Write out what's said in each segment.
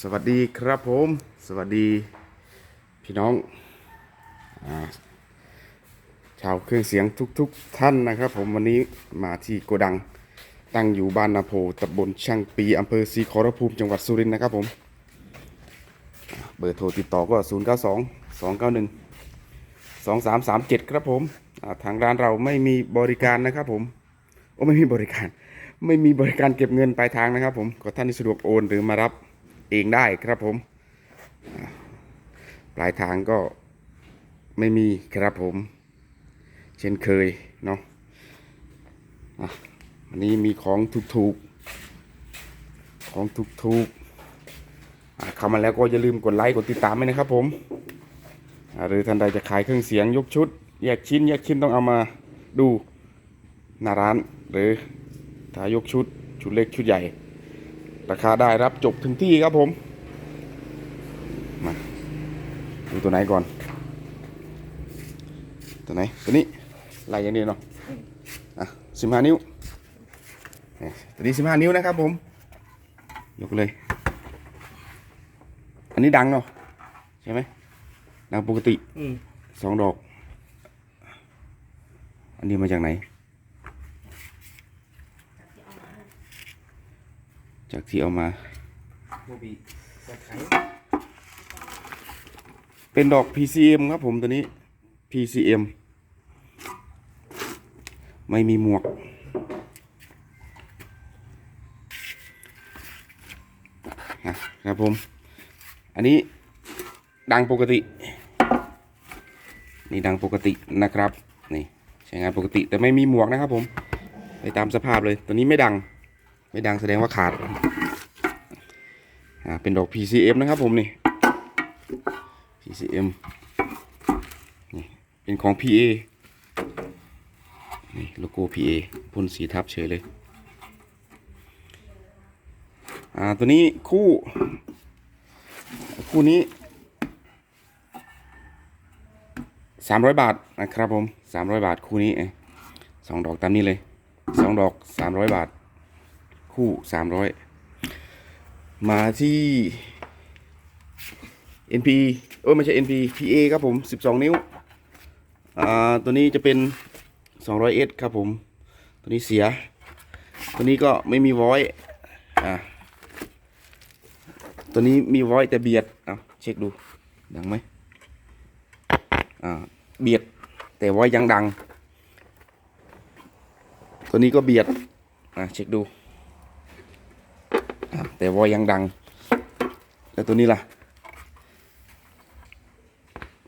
สวัสดีครับผม สวัสดีพี่น้องอชาวเครื่องเสียงทุกๆทท่านนะครับ ผมวันนี้มาที่โกดังตั้งอยู่บ้านนาโพตำบลช่างปีอำเภอศรีขอรภูมิจังหวัดสุรินทร์นะครับผม เบอร์โทรติดต่อก็ 0 9 2 2 9 1 2 3 3 7 ครับผมทางร้านเราไม่มีบริการนะครับผมโอ้ไม่มีบริการ ไม่มีบริการเก็บเงินปลายทางนะครับผมก็ท่านที่สะดวกโอนหรือมารับ เองได้ครับผม ปลายทางก็ไม่มีครับผม เช่นเคยเนาะอันนี้มีของถูกๆ ของถูกๆเข้ามาแล้วก็อย่าลืมกดไลค์กดติดตามไว้นะครับผม หรือท่านใดจะขายเครื่องเสียงยกชุด แยกชิ้น แยกชิ้นต้องเอามาดูหน้าร้าน หรือถ้ายกชุด ชุดเล็กชุดใหญ่ ราคาได้รับจบถึงที่ครับผมมาดูตัวไหนก่อน ตัวไหน ตัวนี้ไล่อย่างนี้เนาะอะสิบห้านิ้วเนี่ยตัวนี้สิบห้านิ้วนะครับผมยกเลย อันนี้ดังเนาะใช่ไหมดังปกติอืมสองดอก อันนี้มาจากไหน จากที่เอามาโมบีจะขายเป็นดอก PCM ครับผมตัวนี้ PCM ไม่มีหมวก นะครับผม อันนี้ดังปกติ นี่ดังปกตินะครับ นี่ใช้งานปกติแต่ไม่มีหมวกนะครับผม ไปตามสภาพเลย ตัวนี้ไม่ดัง ไม่ดังแสดงว่าขาด อ่าเป็นดอก PCM นะครับผมนี่ PCM นี่เป็นของ PA นี่โลโก้ PA พ่นสีทับเฉยเลย อ่าตัวนี้คู่ คู่นี้สามร้อยบาทนะครับผมสามร้อยบาทคู่นี้สองดอกตามนี้เลยสองดอกสามร้อยบาท คู่สามร้อย มาที่ NP เออไม่ใช่ NP PA ครับผม 12 นิ้ว อ่า ตัวนี้จะเป็น 200S ครับผม ตัวนี้เสีย ตัวนี้ก็ไม่มี voice อ่าตัวนี้มี voice แต่เบียดเอาเช็คดู ดังไหมอ่า เบียด แต่ voice ยังดัง ตัวนี้ก็เบียด อ่าเช็คดู แต่ voice ยังดัง แล้วตัวนี้ล่ะ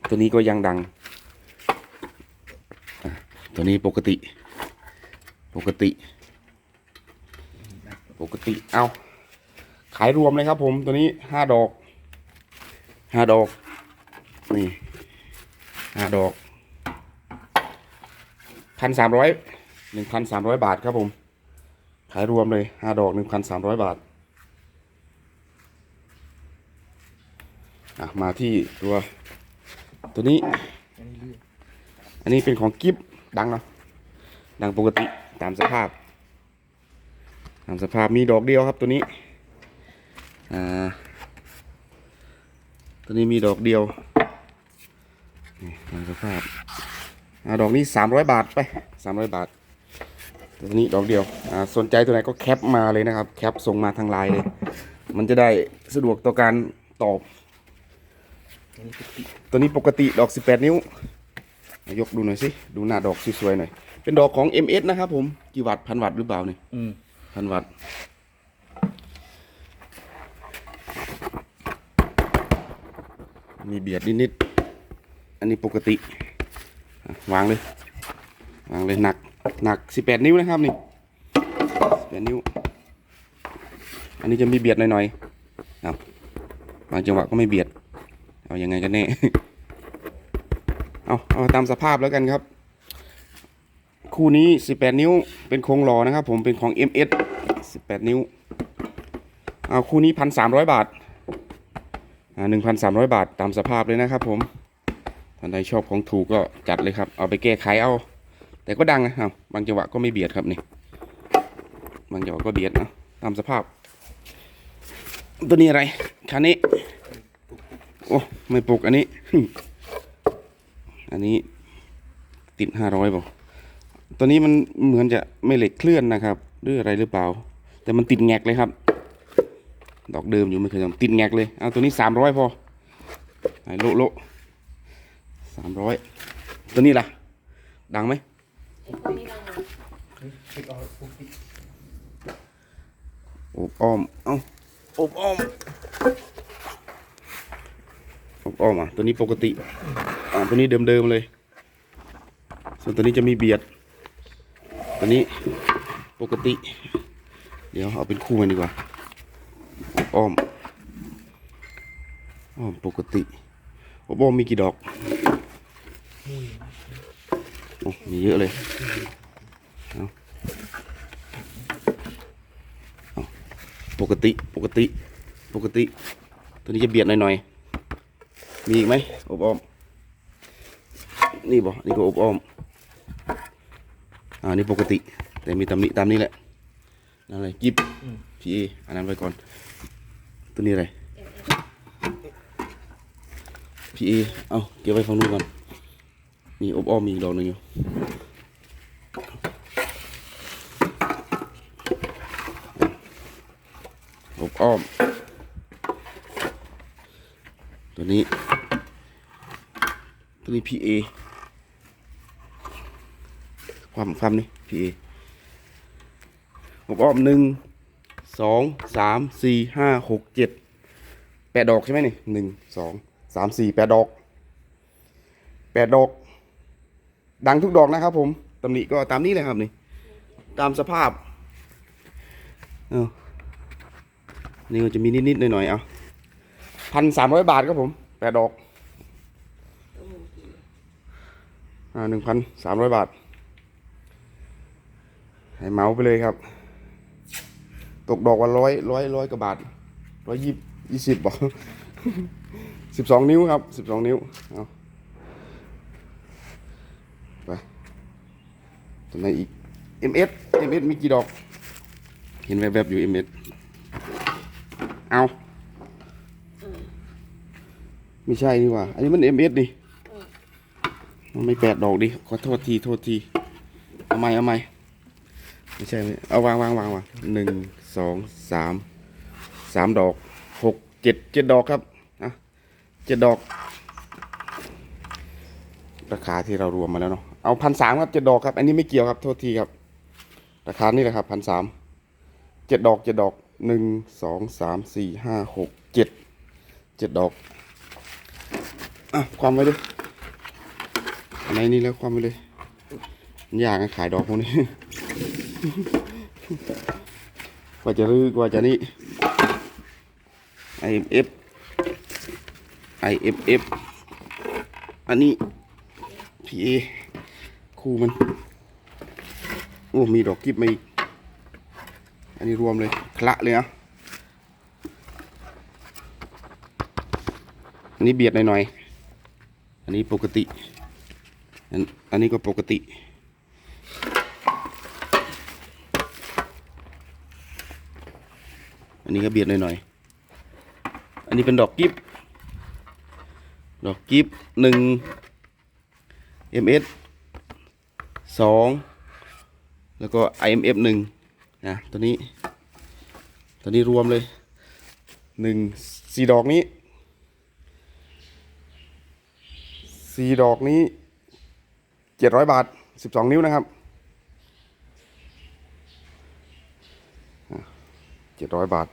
ตัวนี้ก็ยังดัง ตัวนี้ปกติ ปกติ ปกติ เอาขายรวมเลยครับผม ตัวนี้ห้าดอก ห้าดอก นี่ห้าดอกพันสามร้อยหนึ่งพันสามร้อยบาทครับผม ขายรวมเลยห้าดอกหนึ่งพันสามร้อยบาท อะมาที่ตัว ตัวนี้ อันนี้เป็นของกิฟดังเนาะดังปกติตามสภาพ ตามสภาพมีดอกเดียวครับตัวนี้อ่าตัวนี้มีดอกเดียวนี่ตามสภาพอ่าดอกนี้สามร้อยบาทไปสามร้อยบาทตัวนี้ดอกเดียวอ่าสนใจตัวไหนก็แคปมาเลยนะครับ แคปส่งมาทางไลน์เลย มันจะได้สะดวกต่อการตอบ ติตัวนี้ปกติดอก 18 นิ้ว ยกดูหน่อยสิดูหน้าดอกสวยๆหน่อย เป็นดอกของ MS นะครับผม กี่วัตต์พันวัตต์หรือเปล่าเนี่ยอืมพันวัตต์มีเบียดนิดๆ อันนี้ปกติอะวางเลย วางเลยหนัก หนัก 18 นิ้วนะครับนี่18นิ้ว อันนี้จะมีเบียดหน่อยๆเอาบางจังหวะก็ไม่เบียด เอาอยังไงกันแน่เอาเอาตามสภาพแล้วกันครับ คู่นี้ 18 นิ้วเป็นโครงหล่อนะครับ ผมเป็นของ MS 18 นิ้วเอาคู่นี้ 1,300 บาทอ่า1,300 บาทตามสภาพเลยนะครับ ผมท่านใดชอบของถูกก็จัดเลยครับ เอาไปแก้ไขเอา แต่ก็ดังนะครับบางจังหวะก็ไม่เบียดครับนี่บางจังหวะก็เบียดนะตามสภาพ ตัวนี้อะไรคันนี้ โอ้ไม่ปลุกอันนี้ อันนี้ติดห้าร้อยป่ะตัวนี้มันเหมือนจะไม่เหล็กเคลื่อนนะครับหรืออะไรหรือเปล่า แต่มันติดแงกเลยครับ ดอกเดิมอยู่ไม่เคยทำติดแงกเลยเอาตัวนี้สามร้อยพอไหนโลโลสามร้อยตัวนี้ล่ะ ดังไหมอบอ้อม เอ้าอบอ้อม อบอ้อมอะตัวนี้ปกติ อ่าตัวนี้เดิมๆเลย ส่วนตัวนี้จะมีเบียด ตัวนี้ปกติ เดี๋ยวเอาเป็นคู่กันดีกว่าอบอ้อม อ้อมปกติอบอ้อมมีกี่ดอกโอ้มีเยอะเลยปกติ ปกติ ปกติ ตัวนี้จะเบียดหน่อยๆ มีอีกไหมอบอ้อม นี่บ่นี่ก็อบอ้อม อ่า นี่ปกติ แต่มีตำหนิตามนี้แหละ นั่นอะไรกิบพีเออันนั้นไว้ก่อน ตัวนี้อะไรพีเอเอาเก็บไว้ฝั่งนู้นก่อนมีอบอ้อมมีอีกดอกหนึ่งอยู่อบอ้อม ตัวนี้ ตัวนี้ PA ความความนี่ PA อบอ้อมหนึ่งสองสามสี่ห้าหกเจ็ดแปดดอกใช่ไหมนี่หนึ่งสองสามสี่แปดดอกแปดดอก ดังทุกดอกนะครับผมตำหนิก็ตามนี้เลยครับนี่ ตามสภาพเออนี่ก็จะมีนิดๆหน่อยๆเอาพันสามร้อยบาทครับผมแปดดอกอ่า หนึ่งพันสามร้อยบาท ให้เมาไปเลยครับ ตกดอกวันร้อยร้อยร้อยกว่าบาทร้อยยี่ยี่สิบบอกสิบสองนิ้วครับสิบสองนิ้วเอาไปตัวไหนอีก MS MS มีกี่ดอก เห็นแวบๆอยู่ MS เอาไม่ใช่นี่ว่า อันนี้มัน MS นี่ มันไม่แปดดอกดิขอโทษทีโทษที เอาใหม่เอาใหม่ไม่ใช่ไม่เอาวางวางวางวางหนึ่งสองสามสามดอกหกเจ็ดเจ็ดดอกครับนะเจ็ดดอก ราคาที่เรารวมมาแล้วเนาะเอาพันสามครับเจ็ดดอกครับ อันนี้ไม่เกี่ยวครับโทษทีครับ ราคานี่แหละครับพันสามเจ็ดดอกเจ็ดดอกหนึ่งสองสามสี่ห้าหกเจ็ดเจ็ดดอกอะความไว้ด้วย อันนนี่แล้วความไว้เลยมันยากขายดอกพวกนี้ กว่าจะรื้อกว่าจะนี่ IMF IMF อันนี้ PA คู่มัน โอ้ มีดอกกิบมาอีก อันนี้รวมเลยคละเลยนะอันนี้เบียดหน่อยๆ อันนี้ปกติ อันอันนี้ก็ปกติ อันนี้ก็เบียดหน่อยๆ อันนี้เป็นดอกกิฟดอกกิฟหนึ่ง ms สองแล้วก็ imf หนึ่งนะตัวนี้ ตัวนี้รวมเลยหนึ่งสี่ดอกนี้สี่ดอกนี้ เจ็ดร้อยบาทสิบสองนิ้วนะครับเจ็ดร้อยบาท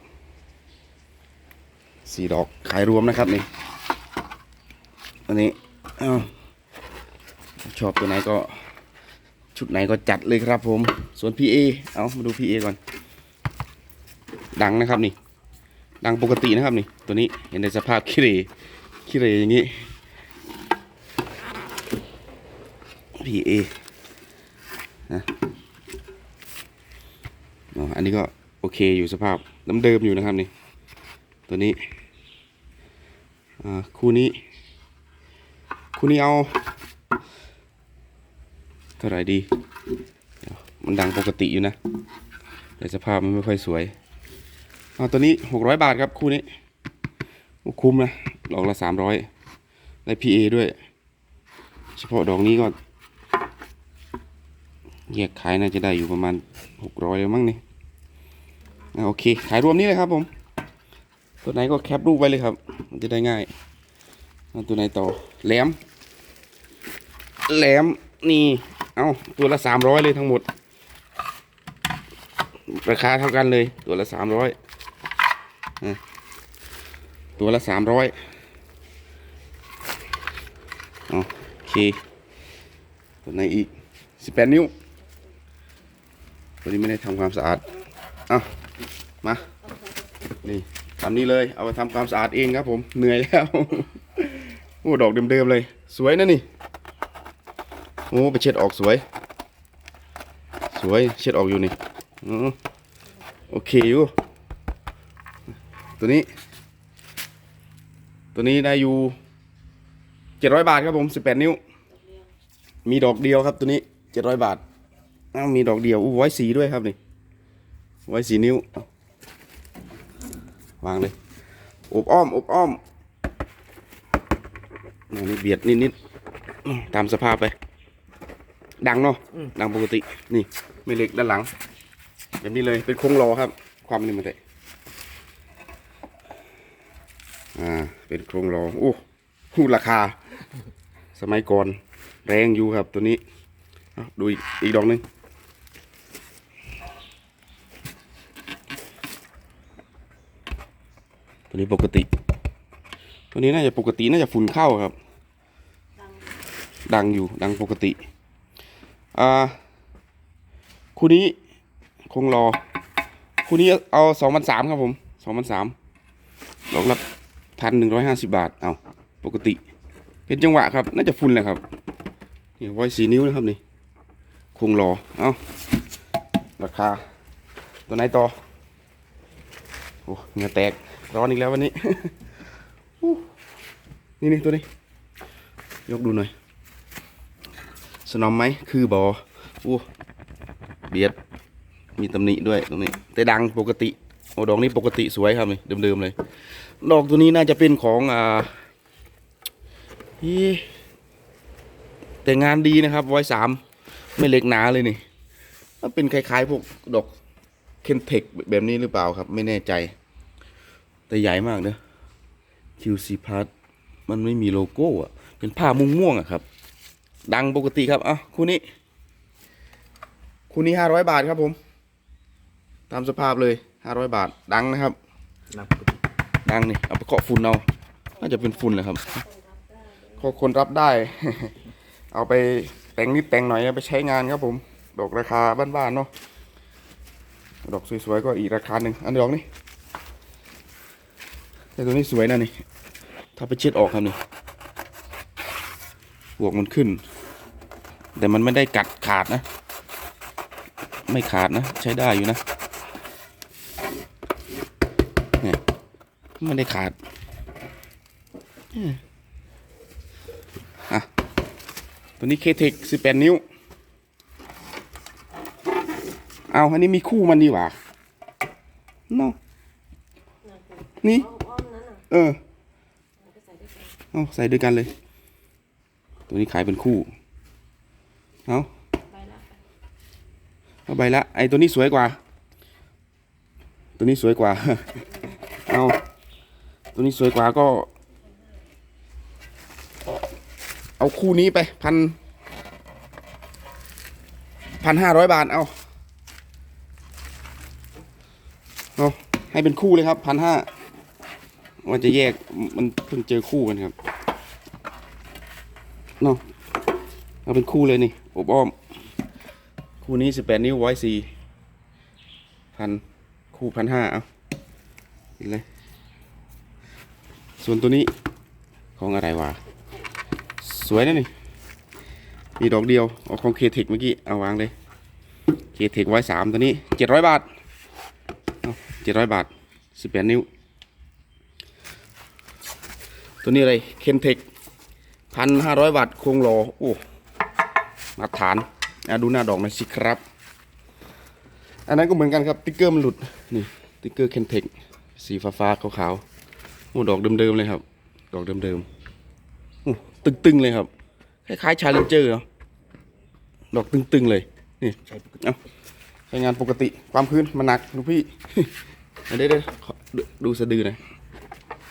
สี่ดอกขายรวมนะครับนี่อันนี้ชอบตัวไหนก็ชุดไหนก็จัดเลยครับผม ส่วน PA เอามาดู PA ก่อน ดังนะครับนี่ ดังปกตินะครับนี่ ตัวนี้เห็นในสภาพขี้เรขี้เรอย่างนี้ PA นะอันนี้ก็โอเคอยู่สภาพน้ำเดิมอยู่นะครับนี่ ตัวนี้คู่นี้ คู่นี้เอา เท่าไหร่ดี มันดังปกติอยู่นะ แต่สภาพมันไม่ค่อยสวยเอาตัวนี้หกร้อยบาทครับคู่นี้ คุ้มนะดอกละสามร้อยได้พีเอด้วย เฉพาะดอกนี้ก็ แยกขายน่าจะได้อยู่ประมาณหกร้อยเลยมั้งนี่อะโอเค ขายรวมนี้เลยครับผม ตัวไหนก็แคปรูปไว้เลยครับ มันจะได้ง่ายตัวไหนต่อแหลมแหลมนี่เอาตัวละสามร้อยเลยทั้งหมด ราคาเท่ากันเลย ตัวละสามร้อยตัวละสามร้อยโอเค ตัวไหนอีกสิบแปดนิ้ว ตัวนี้ไม่ได้ทำความสะอาดเอามานี่ทำนี้เลยเอาไปทำความสะอาดเองครับผมเหนื่อยแล้วโอ้ดอกเดิมๆเลย สวยนะนี่โอ้ไปเช็ดออกสวย สวยเช็ดออกอยู่นี่อ๋อโอเคอยู่ ตัวนี้ ตัวนี้ได้อยู่เจ็ดร้อยบาทครับผมสิบแปดนิ้ว มีดอกเดียวครับตัวนี้เจ็ดร้อยบาท อ้าวมีดอกเดียวอู้ไว้สีด้วยครับนี่ ไว้สีนิ้วเอาวางเลย อบอ้อม อบอ้อมอันนี่เบียดนิดๆอื้อตามสภาพไป ดังเนาะ ดังปกติ นี่ไม่เล็กด้านหลัง แบบนี้เลย เป็นโครงรอครับ ความนี่มันเตะอ่า เป็นโครงรอโอ้หูราคา สมัยก่อน แรงอยู่ครับตัวนี้เอาดูอีกอีกดอกหนึง ตัวนี้ปกติ ตัวนี้น่าจะปกติน่าจะฝุ่นเข้าครับ ดังอยู่ดังปกติ อ่า คู่นี้คงรอ คู่นี้เอาสองพันสามครับผมสองพันสามดอกละพันหนึ่งร้อยห้าสิบบาท เอาปกติ เป็นจังหวะครับ น่าจะฝุ่นแหละครับนี่ไว้สีนิ้วนะครับนี่คงรอ เอาราคา ตัวไหนต่อ โอ้เงือแตก ร้อนอีกแล้ววันนี้ นี่นี่ตัวนี้ ยกดูหน่อย สนอมไหม คือบออู้เบียด มีตำหนิด้วยตรงนี้ แต่ดังปกติ โอ้ดอกนี้ปกติสวยครับนี่เดิมๆเลย ดอกตัวนี้น่าจะเป็นของอ่าอีแต่งานดีนะครับไว้สามไม่เล็กหนาเลยนี่มันเป็นคล้ายๆพวกดอกเคนเทคแบบนี้หรือเปล่าครับ ไม่แน่ใจ แต่ใหญ่มากเนอะ QC p a r t มันไม่มีโลโก้อะเป็นผ้ามุ้งม่วงอะครับ ดังปกติครับเอ้าคู่นี้ คู่นี้ห้าร้อยบาทครับผม ตามสภาพเลยห้าร้อยบาท ดังนะครับ นับปกติดังนี่เอาไปเคาะฝุ่นเอา น่าจะเป็นฝุ่นแหละครับก็คนรับได้ เอาไปแต่งนิดแต่งหน่อยเอาไปใช้งานครับผม ดอกราคาบ้านๆเนาะ ดอกสวยๆก็อีกราคาหนึ่งอันดอกนี้ แต่ตัวนี้สวยนะนี่ ถ้าไปเช็ดออกครับนี่ปวกมันขึ้น แต่มันไม่ได้กัดขาดนะ ไม่ขาดนะ ใช้ได้อยู่นะเนี่ยไม่ได้ขาดอะตัวนี้เคเทคสิบแปดนิ้ว เอาอันนี้มีคู่มันดีกว่าเนาะนี่อ้อมนั้นน่ะ เออเอาใส่ด้วยกันเลย ตัวนี้ขายเป็นคู่ เอาเอาใบละ ไอตัวนี้สวยกว่า ตัวนี้สวยกว่า เอาตัวนี้สวยกว่าก็ เอาคู่นี้ไปพันพันห้าร้อยบาท เอาเอาให้เป็นคู่เลยครับพันห้า ว่าจะแยกมันเพิ่งเจอคู่กันครับเนาะเอาเป็นคู่เลยนี่อบอ้อม คู่นี้สิบแปดนิ้วไว้สี่พันคู่พันห้าเอากินเลย ส่วนตัวนี้ของอะไรวะ สวยนะนี่ มีดอกเดียวเอาของเคเทคเมื่อกี้ เอาวางเลยเคเทคไว้สามตัวนี้เจ็ดร้อยบาทเจ็ดร้อยบาทสิบแปดนิ้ว ตัวนี้อะไรเคนเทคพันห้าร้อยบาทโครงโลโอ้มาตรฐานอะดูหน้าดอกหน่อยสิครับ อันนั้นก็เหมือนกันครับติ๊กเกอร์มันหลุดนี่ติ๊กเกอร์เคนเทคสีฟ้าฟ้าๆขาวๆโอ้ดอกเดิมๆเลยครับ ดอกเดิมๆโอ้ตึงๆเลยครับ คล้ายๆชาเลนเจอร์เนาะดอกตึงๆเลยนี่ใช้ปกติเอาใช้งานปกติความพื้นมันหนักดูพี่เดี๋ยวเดี๋ยวขอดูดูสะดือหน่อย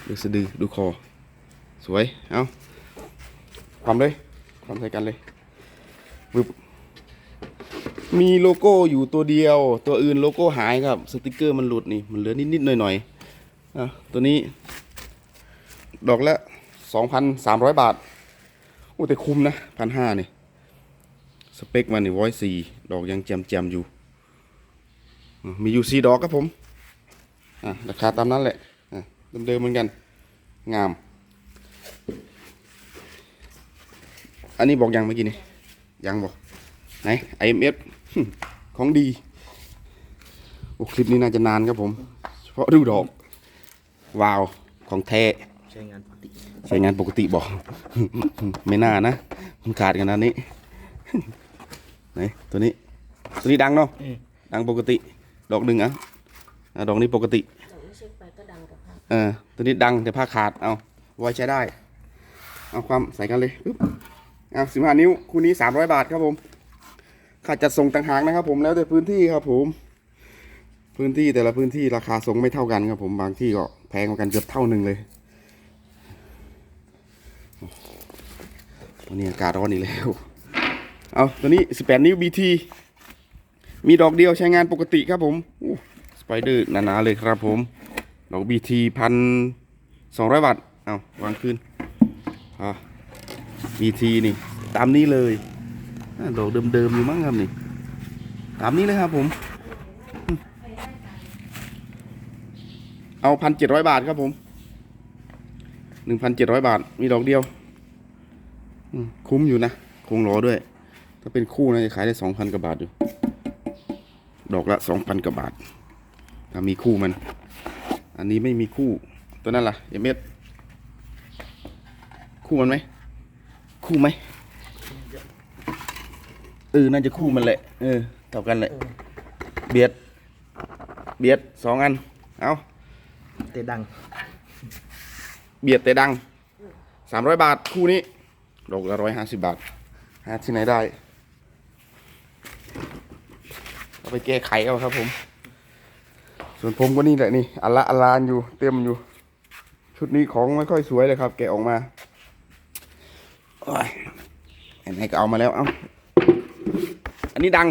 ดูสะดือดูคอ สวย เอาความเลย ความใส่กันเลยบึบมีโลโก้อยู่ตัวเดียว ตัวอื่นโลโก้หายครับ สติกเกอร์มันหลุดนี่ มันเหลือนิดๆหน่อยๆอะตัวนี้ ดอกละ2,300บาท โอ้แต่คุ้มนะพันห้านี่ สเปคมันนี่ร้อยสี่ดอกยังแจมแจมๆอยู่ มีอยู่สี่ดอกครับผม อะราคาตามนั้นแหละ อะเดิมๆเหมือนกัน งาม อันนี้บอกยังเมื่อกี้นี่ยังบอกไหน IMF ของดีโอ้คลิปนี้น่าจะนานครับผม เฉพาะดูดอกว้าวของแท้ใช้งานปกติใช้งานปกติบอก ไม่น่านะ มันขาดขนาดนี้ไหนตัวนี้ ตัวนี้ดังเนาะดังปกติ ดอกหนึ่งอะดอกนี้ปกติเออตัวนี้ดังแต่ผ้าขาดเอาไว้ใช้ได้ เอาความใส่กันเลยปึ๊บ อาสิบห้านิ้วคู่นี้สามร้อยบาทครับผมค่าจัดส่งต่างหากนะครับ ผมแล้วแต่พื้นที่ครับ ผม พื้นที่แต่ละพื้นที่ราคาส่งไม่เท่ากันครับ ผมบางที่ก็แพงกว่ากันเกือบเท่าหนึ่งเลยวันนี้อากาศร้อนอีกแล้วเอาตัวนี้18นิ้ว BT มีดอกเดียวใช้งานปกติครับผมสไปเดอร์หนาๆเลยครับ ผมดอก BT พันสองร้อยบาทเอาวางคืนอะ BT นี่ ตามนี้เลยดอกเดิมๆอยู่มั้งครับนี่ ตามนี้เลยครับผม เอาพันเจ็ดร้อยบาทครับผมหนึ่งพันเจ็ดร้อยบาท มีดอกเดียว คุ้มอยู่นะ คงล้อด้วย ถ้าเป็นคู่นะจะขายได้สองพันกว่าบาทอยู่ ดอกละสองพันกว่าบาท ถ้ามีคู่มัน อันนี้ไม่มีคู่ ตัวนั้นล่ะเอเมสคู่มันไหม คู่ไหมเออน่าจะคู่มันแหละเออเท่ากันแหละเบียด เบียดสองอัน เอาแต่ดัง เบียดแต่ดังสามร้อยบาทคู่นี้ดอกละร้อยห้าสิบบาท หาที่ไหนได้เอาไปแก้ไขเอาครับผม ส่วนผมก็นี่แหละนี่อัลละอัลลานอยู่เต็มอยู่ ชุดนี้ของไม่ค่อยสวยเลยครับ แกะออกมาโอ้ย ไหนๆก็เอามาแล้ว เอาอันนี้ดัง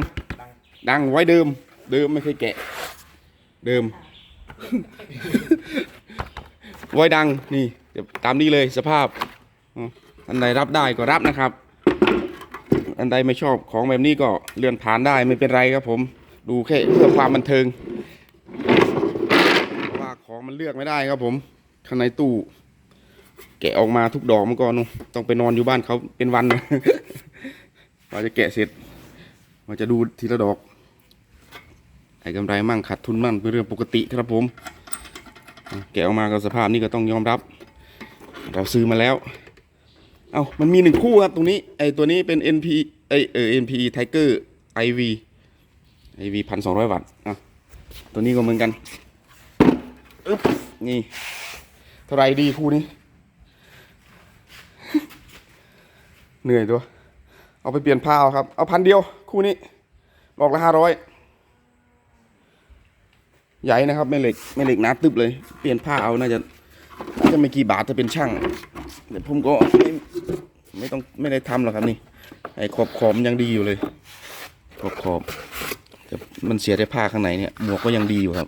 ดังไว้เดิม เดิมไม่เคยแกะ เดิม ไว้ดังนี่เดี๋ยวตามนี้เลยสภาพ อันใดรับได้ก็รับนะครับ อันใดไม่ชอบของแบบนี้ก็เลื่อนผ่านได้ไม่เป็นไรครับผม ดูแค่เพื่อความบันเทิง เพราะว่าของมันเลือกไม่ได้ครับผมข้างในตู้ แกะออกมาทุกดอกมันก็นู่ต้องไปนอนอยู่บ้านเขาเป็นวันกว่าจะแกะเสร็จกว่าจะดูทีละดอกไอ้กำไรมั่งขาดทุนมั่งเป็นเรื่องปกติครับผม แกะออกมาก็สภาพนี้ก็ต้องยอมรับ เราซื้อมาแล้ว เอา้ามันมีหนึ่งคู่ครับตรงนี้ไอตัวนี้เป็น NP ไอเออ NP Tiger IV IV พันสองร้อยวัตต์อะตัวนี้ก็เหมือนกันอึ๊บนี่เท่าไรดีคู่นี้ เหนื่อยตัว เอาไปเปลี่ยนผ้าเอาครับ เอาพันเดียว คู่นี้ บอกละห้าร้อยใหญ่นะครับแม่เหล็กแม่เหล็กหนาตึบเลย เปลี่ยนผ้าเอาน่าจะน่าจะไม่กี่บาทถ้าเป็นช่างแต่ผมก็ไม่ไม่ต้องไม่ได้ทำหรอกครับนี่ ไอ้ขอบขอบมันยังดีอยู่เลย ขอบขอบแต่มันเสียแต่ผ้าข้างในเนี่ยหมวกก็ยังดีอยู่ครับ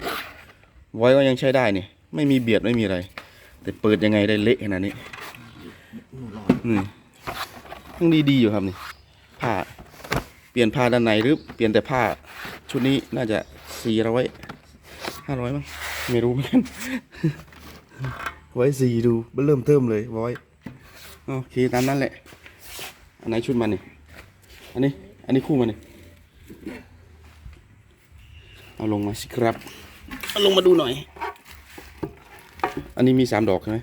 ไว้ก็ยังใช้ได้เนี่ยไม่มีเบียดไม่มีอะไร แต่เปิดยังไงได้เละขนาดนี้นี่ ยังดีดีๆอยู่ครับนี่ผ้าเปลี่ยนผ้าด้านในหรือเปลี่ยนแต่ผ้าชุดนี้น่าจะสี่ร้อยห้าร้อยมั้งไม่รู้เหมือนกันไว้สี่ดูเริ่มเทิมเลยไว้โอเคตามนั้นแหละอันไหนชุดมันนี่อันนี้อันนี้คู่มันนี่เอาลงมาสิครับเอาลงมาดูหน่อย อันนี้มีสามดอกใช่ไหม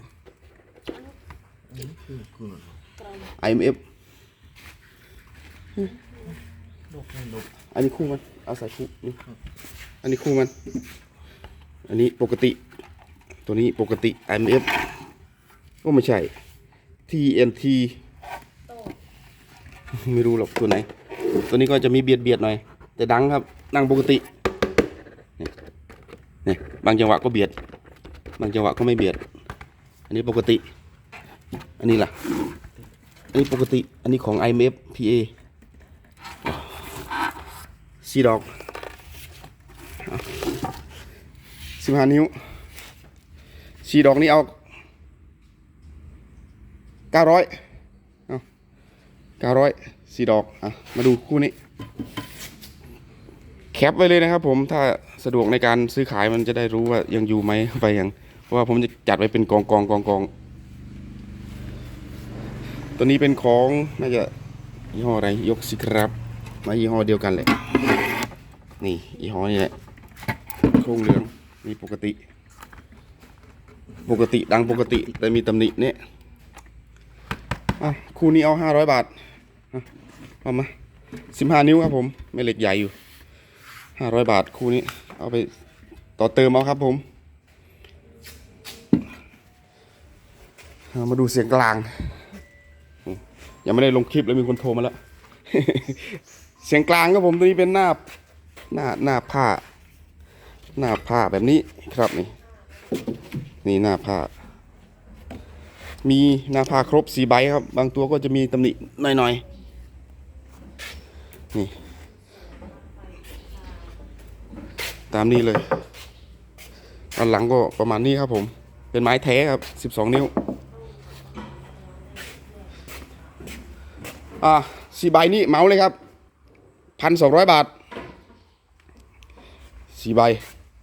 IMF โลกไม่ลบอันนี้คู่มัน เอาใส่คู่นี่อันนี้คู่มัน อันนี้ปกติ ตัวนี้ปกติ IMF ก็ไม่ใช่ TNT โต้ไม่รู้หรอกตัวไหน ตัวนี้ก็จะมีเบียดเบียดๆหน่อย แต่ดังครับดังปกตินี่นี่บางจังหวะก็เบียด บางจังหวะก็ไม่เบียด อันนี้ปกติ อันนี้ล่ะ อันนี้ปกติ อันนี้ของ IMF PA สี่ดอกสิบห้านิ้วสี่ดอกนี้เอาเก้าร้อยเอาเก้าร้อยสี่ดอกอะมาดูคู่นี้ แคปไว้เลยนะครับผมถ้าสะดวกในการซื้อขายมันจะได้รู้ว่ายังอยู่ไหมไปยังเพราะว่าผมจะจัดไว้เป็นกองกองกองกองตัวนี้เป็นของน่าจะยี่ห้ออะไรยกสิครับมายี่ห้อเดียวกันเลย นี่ยี่ห้อนี้แหละโครงเหลืองมีปกติ ปกติดังปกติแต่มีตำหนิเนี่ยคู่นี้เอาห้าร้อยบาทเอามาสิบห้านิ้วครับผมไม่เหล็กใหญ่อยู่ห้าร้อยบาทคู่นี้ เอาไปต่อเติมเอาครับผมามาดูเสียงกลาง ยังไม่ได้ลงคลิปเลยมีคนโทรมาแล้ว เสียงกลางครับผมตัวนี้เป็นหน้า หน้าหน้าผ้า หน้าผ้าแบบนี้ครับนี่นี่หน้าผ้า มีหน้าผ้าครบสีใบครับ บางตัวก็จะมีตำหนิหน่อยๆนี่ ตามนี้เลยอันหลังก็ประมาณนี้ครับผม เป็นไม้แท้ครับ 12 นิ้ว อ่าสีใบนี้เมาเลยครับพันสองร้อยบาท สี่ใบ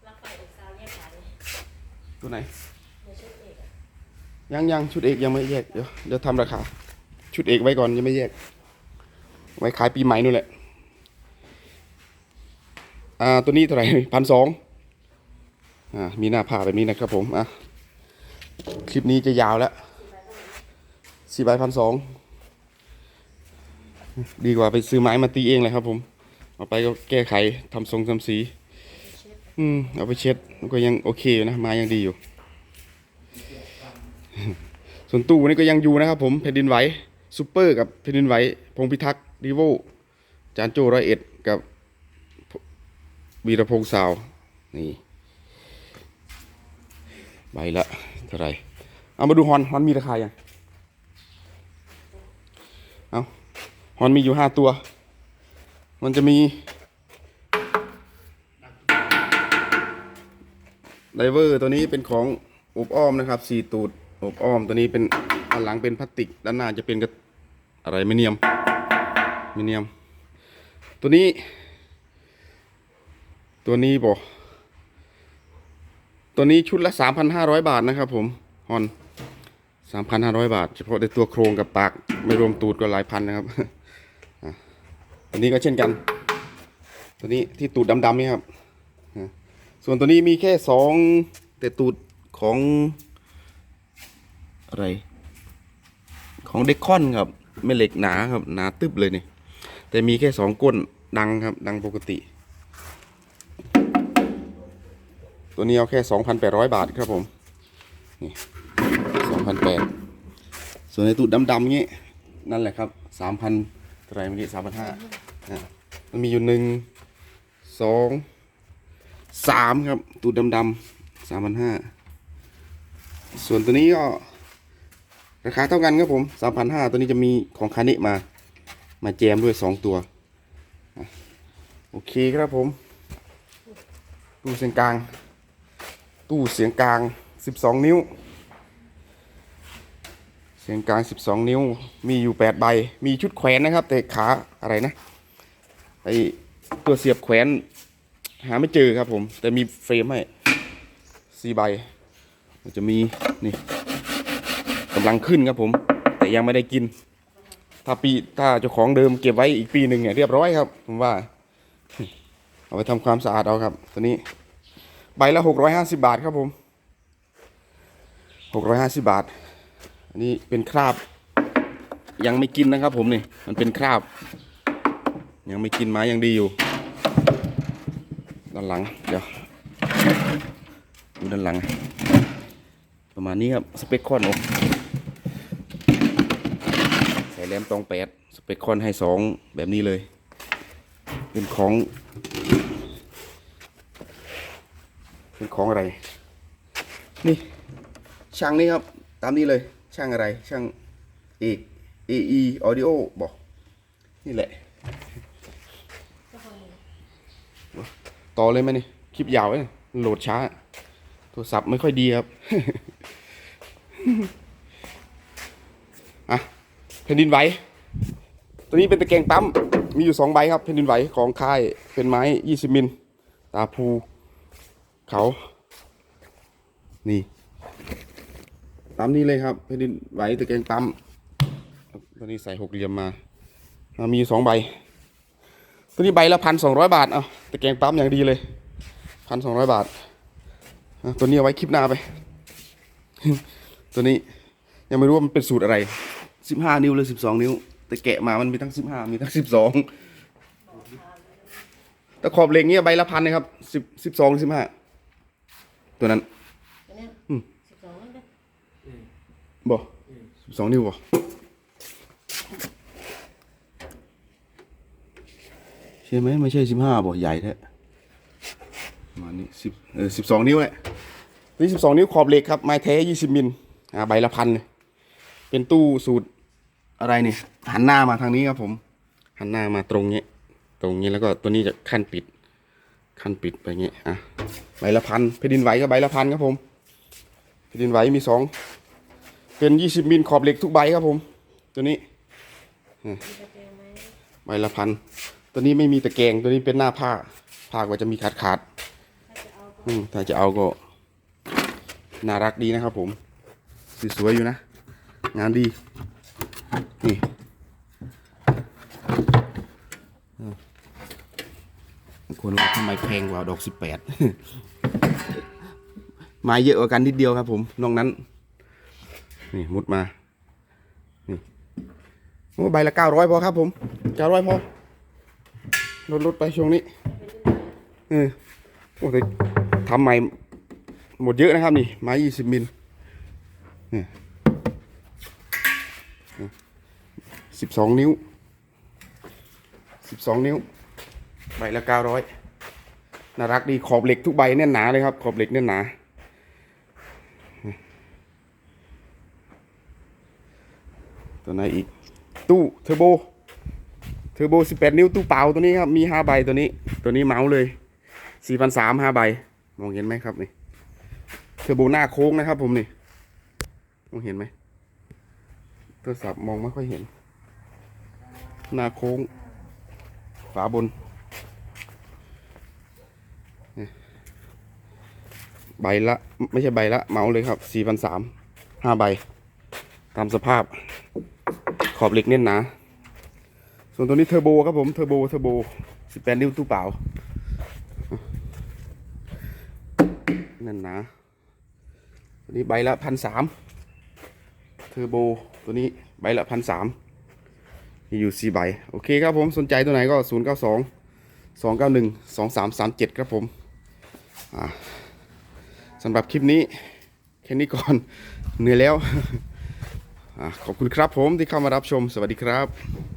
รักไปอีกสาวแยกขาเลยตัวไหนในชุดเอกอะยังยังชุดเอกยังไม่แยกเดี๋ยวเดี๋ยวทำราคา ชุดเอกไว้ก่อนยังไม่แยก ไว้ขายปีใหม่นู่นแหละ อ่าตัวนี้เท่าไหร่พันสองอ่ามีหน้าผ้าแบบนี้นะครับผมอะคลิปนี้จะยาวแล้วสี่ใบพันสองดีกว่าไปซื้อไม้มาตีเองเลยครับผมเอาไปก็แก้ไขทำทรงทำสี อืมเอาไปเช็ดก็ยังโอเคอยู่นะไม้ยังดีอยู่ ส่วนตู้นี่ก็ยังอยู่นะครับผมแผ่นดินไหวซูเปอร์กับแผ่นดินไหวพงพิทักษ์ดีโวจานโจร้อยเอ็ดกับวีรพงษ์สาวนี่ใบละเท่าไหรเอามาดูฮอนฮอนมีราคายังเอาฮอนมีอยู่ห้าตัว มันจะมี ไดเวอร์ตัวนี้เป็นของอบอ้อมนะครับสี่ตูดอบอ้อมตัวนี้เป็นอันหลังเป็นพลาสติก ด้านหน้าจะเป็นกระอะไรไมเนียมไมเนียม ตัวนี้ ตัวนี้บอกตัวนี้ชุดละ 3,500 บาทนะครับผมฮอน 3,500 บาท เฉพาะในตัวโครงกับปาก ไม่รวมตูดก็หลายพันนะครับอะตัวนี้ก็เช่นกัน ตัวนี้ที่ตูดดำๆนี่ครับ ส่วนตัวนี้มีแค่สองแต่ตูดของอะไร ของเด็กคอนครับไม่เหล็กหนาครับหนาตึบเลยนี่แต่มีแค่สองก้นดังครับ ดังปกติ ตัวนี้เอาแค่สองพันแปดร้อยบาทครับผมนี่สองพันแปดส่วนในตูดดำๆงี้นั่นแหละครับสามพันไรเมื่อกี้สามพันห้ามันมีอยู่หนึ่งสอง สามครับตูดดำๆสามพันห้าส่วนตัวนี้ก็ ราคาเท่ากันครับผมสามพันห้าตัวนี้จะมีของคานิมา มาแจมด้วยสองตัว โอเคครับผม ตู้เสียงกลาง ตู้เสียงกลางสิบสองนิ้ว เสียงกลางสิบสองนิ้ว มีอยู่แปดใบ มีชุดแขวนนะครับ แต่ขาอะไรนะไอตัวเสียบแขวน หาไม่เจอครับผม แต่มีเฟรมให้สี่ใบมันจะมีนี่กำลังขึ้นครับผม แต่ยังไม่ได้กิน ถ้าปีถ้าเจ้าของเดิมเก็บไว้อีกปีหนึ่งเนี่ยเรียบร้อยครับผมว่า เอาไปทำความสะอาดเอาครับ ตัวนี้ใบละหกร้อยห้าสิบาทครับผมหกร้อยห้าสิบาท อันนี้เป็นคราบ ยังไม่กินนะครับผมนี่ มันเป็นคราบ ยังไม่กินไม้ยังดีอยู่ ด้านหลัง เดี๋ยวดูด้านหลัง ประมาณนี้ครับ สเปคคอนโอใส่แรมตองแปดสเปคคอนให้สองแบบนี้เลย เป็นของ เป็นของอะไร นี่ ช่างนี่ครับ ตามนี้เลย ช่างอะไร ช่างเอก AE Audio บอก นี่แหละ ก็พอดี ต่อเลยไหมนี่คลิปยาวเลยโหลดช้า โทรศัพท์ไม่ค่อยดีครับอะแผ่นดินไหวตัวนี้เป็นตะแกรงปั๊มมีอยู่สองใบครับแผ่นดินไหวของค่ายเป็นไม้20มิลตาภูเขานี่ตามนี้เลยครับแผ่นดินไหวตะแกรงปั๊มตัวนี้ใส่หกเหลี่ยมมามีอยู่สองใบ ตัวนี้ใบละพันสองร้อยบาท เอาตะแกรงปั๊มอย่างดีเลยพันสองร้อยบาทอะตัวนี้เอาไว้คลิปหน้าไป ตัวนี้ยังไม่รู้ว่ามันเป็นสูตรอะไรสิบห้านิ้วหรือสิบสองนิ้ว แต่แกะมามันมีทั้งสิบห้ามีทั้งสิบสองแต่ขอบเหล็กเนี้ยใบละพันนะครับสิบสิบสองสิบห้าตัวนั้นอันเนี้ยอืมสิบสองนั่นนะบ่สิบสองนิ้วบ่ ใช่ไหมไม่ใช่สิบห้าบ่ใหญ่แท้ประมาณนี้สิบเออสิบสองนิ้วแหละนี่สิบสองนิ้วขอบเหล็กครับไม้แท้ยี่สิบมิลอ่าใบละพันเลยเป็นตู้สูตรอะไรเนี่ยหันหน้ามาทางนี้ครับผม หันหน้ามาตรงนี้ ตรงนี้แล้วก็ตัวนี้จะขั้นปิด ขั้นปิดไปอย่างงี้อะใบละพันแผ่นดินไหวก็ใบละพันครับผมแผ่นดินไหวมีสองเป็นยี่สิบมิลขอบเหล็กทุกใบครับผม ตัวนี้มีตะแกรงไหมใบละพัน ตัวนี้ไม่มีตะแกรงตัวนี้เป็นหน้าผ้าผ้าก็จะมีขาดขาดถ้าจะเอาก็ๆอืมถ้าจะเอาก็ น่ารักดีนะครับผมสวยๆอยู่นะ งานดี นี่อืมบางคนว่าทำไมแพงกว่าดอกสิบแปดไม้เยอะกว่ากันนิดเดียวครับผมนอกนั้น นี่มุดมา นี่โอ้ใบละเก้าร้อยพอครับผมเก้าร้อยพอ ลดลดไปช่วงนี้เออโอ้แต่ทำใหม่หมดเยอะนะครับนี่ไม้ยี่สิบมิลสิบสองนิ้วสิบสองนิ้ว ใบละเก้าร้อยน่ารักดีขอบเหล็กทุกใบแน่นหนาเลยครับ ขอบเหล็กแน่นหนาตัวไหนอีก ตู้เทอร์โบ เทอร์โบ 18 นิ้วตู้เปล่าตัวนี้ครับ มี 5 ใบตัวนี้ ตัวนี้เมาส์เลย 4,300 5ใบ มองเห็นไหมครับนี่ เทอร์โบหน้าโค้งนะครับผมนี่ มองเห็นไหมโทรศัพท์มองไม่ค่อยเห็น หน้าโค้ง ฝาบน ใบละ ไม่ใช่ใบละ เมาส์เลยครับ 4,300 5ใบ ตามสภาพ ขอบเหล็กเน้นหนา ส่วนตัวนี้เทอร์โบครับผมเทอร์โบเทอร์โบ18 นิ้วตู้เปล่านั่นนะตัวนี้ใบละพันสามเทอร์โบตัวนี้ใบละพันสามมีอยู่สี่ใบโอเคครับผมสนใจตัวไหนก็0 9 2 2 9 1 2 3 3 7ครับผมสำหรับคลิปนี้แค่นี้ก่อนเหนื่อยแล้วอขอบคุณครับผมที่เข้ามารับชมสวัสดีครับ